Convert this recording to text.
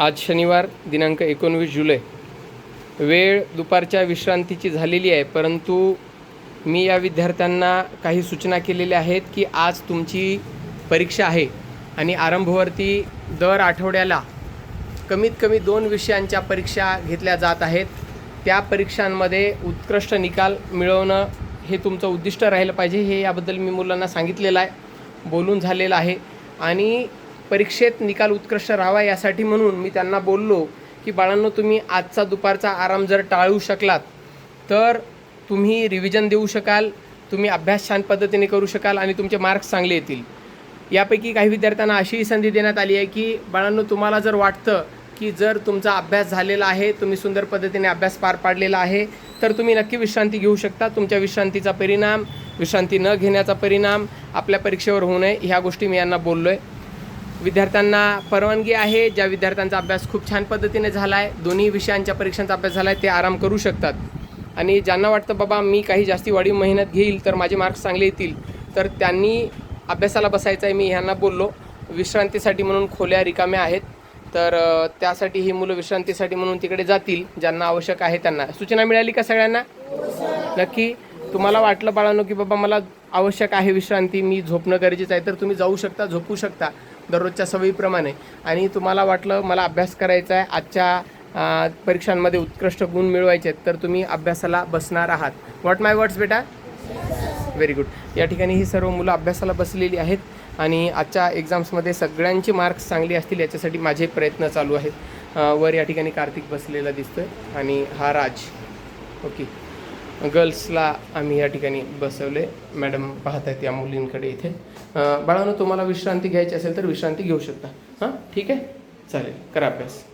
आज शनिवार दिनांक एकोणवीस जुलै. वेळ दुपारच्या विश्रांतीची झालेली आहे परंतु मी या विद्यार्थ्यांना काही सूचना केलेल्या आहेत की आज तुमची परीक्षा आहे आणि आरंभवरती दर आठवड्याला कमीत कमी दोन विषयांच्या परीक्षा घेतल्या जात आहेत. त्या परीक्षांमध्ये उत्कृष्ट निकाल मिळवणं हे तुमचं उद्दिष्ट राहिलं पाहिजे हे याबद्दल मी मुलांना सांगितलेलं आहे बोलून झालेलं आहे. आणि परीक्षेत निकाल उत्कृष्ट राहावा यासाठी म्हणून मी त्यांना बोललो की बाळांनो तुम्ही आजचा दुपारचा आराम जर टाळू शकलात तर तुम्ही रिव्हिजन देऊ शकाल तुम्ही अभ्यास छान पद्धतीने करू शकाल आणि तुमचे मार्क्स चांगले येतील. यापैकी काही विद्यार्थ्यांना अशीही संधी देण्यात आली आहे की बाळांनो तुम्हाला जर वाटतं की जर तुमचा अभ्यास झालेला आहे तुम्ही सुंदर पद्धतीने अभ्यास पार पाडलेला आहे तर तुम्ही नक्की विश्रांती घेऊ शकता. तुमच्या विश्रांतीचा परिणाम विश्रांती न घेण्याचा परिणाम आपल्या परीक्षेवर होऊ नये ह्या गोष्टी मी यांना बोललो आहे विद्यार्थ्यांना परवानगी आहे. ज्या विद्यार्थ्यांचा अभ्यास खूप छान पद्धतीने झाला आहे दोन्ही विषयांच्या परीक्षांचा अभ्यास झाला आहे ते आराम करू शकतात. आणि ज्यांना वाटतं बाबा मी काही जास्ती वाढीव मेहनत घेईल तर माझे मार्क्स चांगले येतील तर त्यांनी अभ्यासाला बसायचं आहे मी ह्यांना बोललो. विश्रांतीसाठी म्हणून खोल्या रिकाम्या आहेत. तर त्यासाठी ही मुलं विश्रांतीसाठी म्हणून तिकडे जातील ज्यांना आवश्यक आहे त्यांना. सूचना मिळाली का सगळ्यांना? नक्की. तुम्हाला वाटलं बाळांनो की बाबा मला आवश्यक आहे विश्रांती मी झोपणं गरजेचं आहे तर तुम्ही जाऊ शकता झोपू शकता. दररोजच्या सवयीप्रमाणे. आणि तुम्हाला वाटलं मला अभ्यास करायचा आहे आजच्या परीक्षांमध्ये उत्कृष्ट गुण मिळवायचे आहेत तर तुम्ही अभ्यासाला बसणार आहात. व्हॉट माय वर्ड्स बेटा? व्हेरी गुड या ठिकाणी ही सर्व मुलं अभ्यासाला बसलेली आहेत आणि आजच्या एक्झाम्समध्ये सगळ्यांचे मार्क्स चांगले असतील याच्यासाठी माझे प्रयत्न चालू आहेत. वर या ठिकाणी कार्तिक बसलेला दिसतं आणि हा राज. ओके गर्ल्सला आम्ही या ठिकाणी बसवले. मॅडम पाहत आहेत या मुलींकडे इथे. बाळानं तुम्हाला विश्रांती घ्यायची असेल तर विश्रांती घेऊ शकता. हां? ठीक आहे? चालेल. करा अभ्यास.